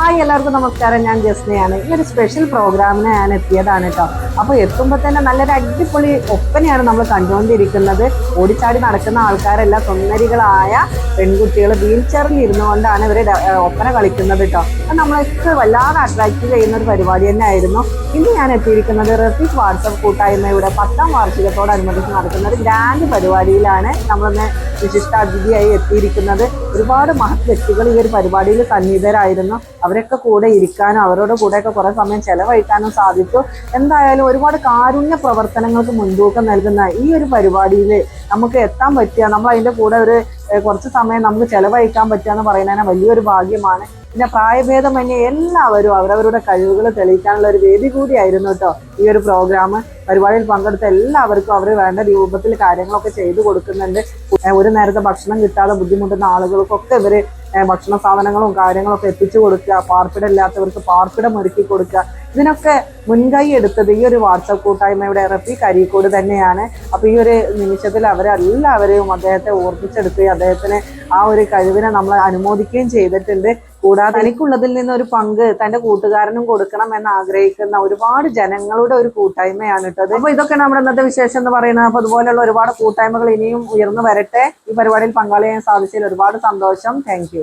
Hi എല്ലാവർക്കും നമസ്കാരം. ഞാൻ ജസ്നയാണ്. ഈ ഒരു സ്പെഷ്യൽ പ്രോഗ്രാമിന് ഞാൻ എത്തിയതാണ് കേട്ടോ അപ്പോൾ എത്തുമ്പോൾ തന്നെ നല്ലൊരു അടിപൊളി ഒപ്പനയാണ് നമ്മൾ കണ്ടുകൊണ്ടിരിക്കുന്നത്. ഓടിച്ചാടി നടക്കുന്ന ആൾക്കാരെല്ലാം സുന്ദരികളായ പെൺകുട്ടികൾ വീൽ ചെയറിൽ ഇരുന്നു കൊണ്ടാണ് ഇവർ ഒപ്പന കളിക്കുന്നത് കേട്ടോ അത് നമ്മളൊക്കെ വല്ലാതെ അട്രാക്റ്റ് ചെയ്യുന്ന ഒരു പരിപാടി തന്നെ ആയിരുന്നു ഇന്ന് ഞാൻ എത്തിയിരിക്കുന്നത് റഫീഖ് വാട്സപ്പ് കൂട്ടായ്മയുടെ പത്താം വാർഷികത്തോടനുബന്ധിച്ച് നടക്കുന്ന ഒരു ഗ്രാൻഡ് പരിപാടിയിലാണ് നമ്മളിന്ന് വിശിഷ്ടാതിഥിയായി എത്തിയിരിക്കുന്നത്. ഒരുപാട് മഹത് വ്യക്തികൾ ഈ ഒരു പരിപാടിയിൽ സന്നിഹിതരായിരുന്നു. അവരൊക്കെ കൂടെ ഇരിക്കാനും അവരോട് കൂടെയൊക്കെ കുറേ സമയം ചെലവഴിക്കാനും സാധിച്ചു. എന്തായാലും ഒരുപാട് കാരുണ്യ പ്രവർത്തനങ്ങൾക്ക് മുൻതൂക്കം നൽകുന്ന ഈ ഒരു പരിപാടിയിൽ നമുക്ക് എത്താൻ പറ്റുക നമ്മൾ അതിന്റെ കൂടെ ഒരു കുറച്ച് സമയം നമുക്ക് ചിലവഴിക്കാൻ പറ്റുക എന്ന് പറയുന്നതിന് വലിയൊരു ഭാഗ്യമാണ്. പിന്നെ പ്രായഭേദമന്യേ എല്ലാവരും അവരവരുടെ കഴിവുകൾ തെളിയിക്കാനുള്ള ഒരു വേദി കൂടിയായിരുന്നു കേട്ടോ ഈ ഒരു പ്രോഗ്രാം. പരിപാടിയിൽ പങ്കെടുത്ത എല്ലാവർക്കും അവർ വേണ്ട രൂപത്തിൽ കാര്യങ്ങളൊക്കെ ചെയ്തു കൊടുക്കുന്നുണ്ട്. ഒരു നേരത്തെ ഭക്ഷണം കിട്ടാതെ ബുദ്ധിമുട്ടുന്ന ആളുകൾക്കൊക്കെ ഏഹ് ഭക്ഷണ സാധനങ്ങളും കാര്യങ്ങളും ഒക്കെ എത്തിച്ചു കൊടുക്കുക പാർപ്പിടമില്ലാത്തവർക്ക് പാർപ്പിടം ഒരുക്കി കൊടുക്കുക. ഇതിനൊക്കെ മുൻകൈ എടുത്തത് ഈ ഒരു വാട്സപ്പ് കൂട്ടായ്മയുടെ ഇറപ്പി കരീക്കോട് തന്നെയാണ്. അപ്പൊ ഈ ഒരു നിമിഷത്തിൽ അവരെല്ലാവരെയും അദ്ദേഹത്തെ ഓർമ്മിച്ചെടുക്കുകയും അദ്ദേഹത്തിന് ആ ഒരു കഴിവിനെ നമ്മൾ അനുമോദിക്കുകയും ചെയ്തിട്ടുണ്ട്. കൂടാതെ തനിക്കുള്ളതിൽ നിന്ന് ഒരു പങ്ക് തന്റെ കൂട്ടുകാരനും കൊടുക്കണം എന്ന് ആഗ്രഹിക്കുന്ന ഒരുപാട് ജനങ്ങളുടെ ഒരു കൂട്ടായ്മയാണ് കേട്ടത് അപ്പൊ ഇതൊക്കെ നമ്മുടെ ഇന്നത്തെ വിശേഷം എന്ന് പറയുന്നത്. അപ്പൊ അതുപോലെയുള്ള ഒരുപാട് കൂട്ടായ്മകൾ ഇനിയും ഉയർന്നു വരട്ടെ. ഈ പരിപാടിയിൽ പങ്കാളിയാൻ സാധിച്ചതിൽ ഒരുപാട് സന്തോഷം. താങ്ക്